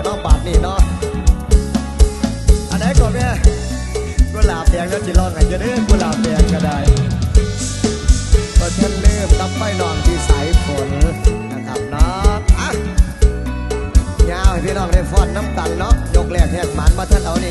แต่น้องบาทนี่เนาะอันไหนก่อนเนี่ยกุหลาบแดงแล้วจิรองไงจะเด้อกุหลาบแดงก็ได้พก็ฉันเริ่มตับไฟนอนที่สายฝนนะครับเนาะอะยาวให้พี่น้องได้ฟอนน้ำตาลเนาะยกแรกแหกหมันมาท่านเอานี่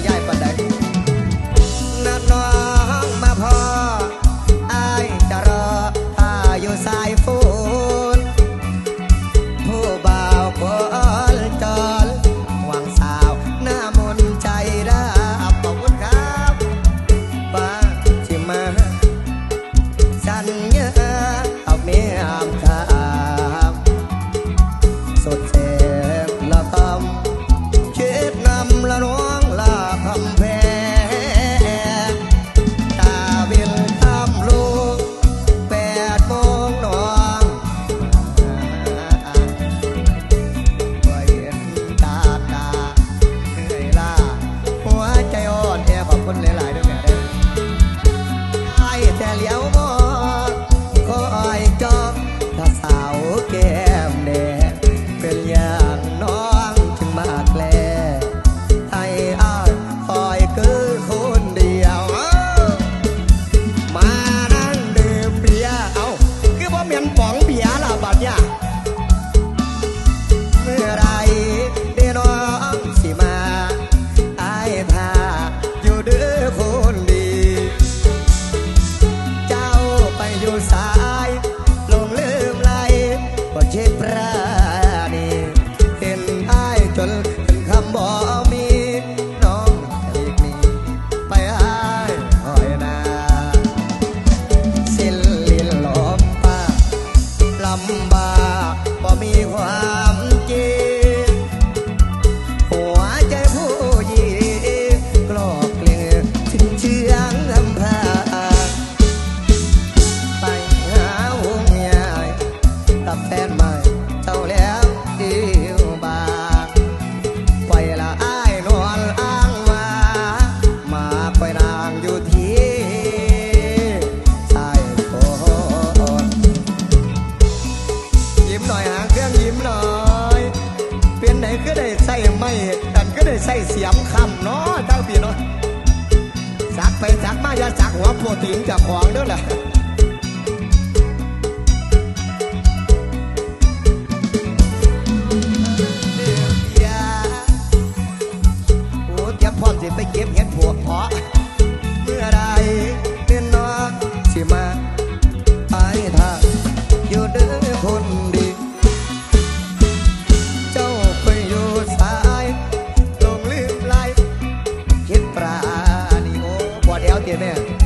ไม่ดันก็ได้ใส่เสียมคำเนาะทั้าปีเนาะสักไปสักมาอย่าสักหัวโปรตีนจากของเด้อแหยะพร้อมสิไปเก็บเห็ดผัวเพาะ Amen.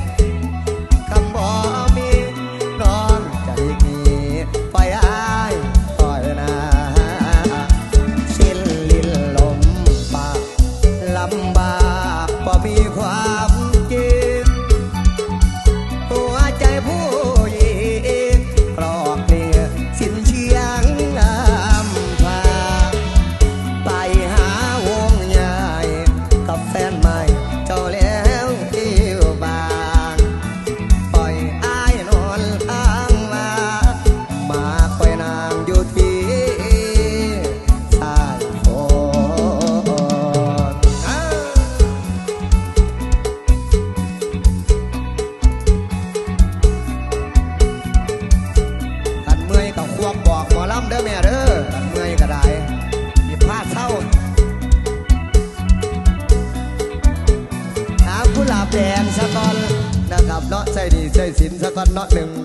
ใช่สินสักวันเนาหนึ่ง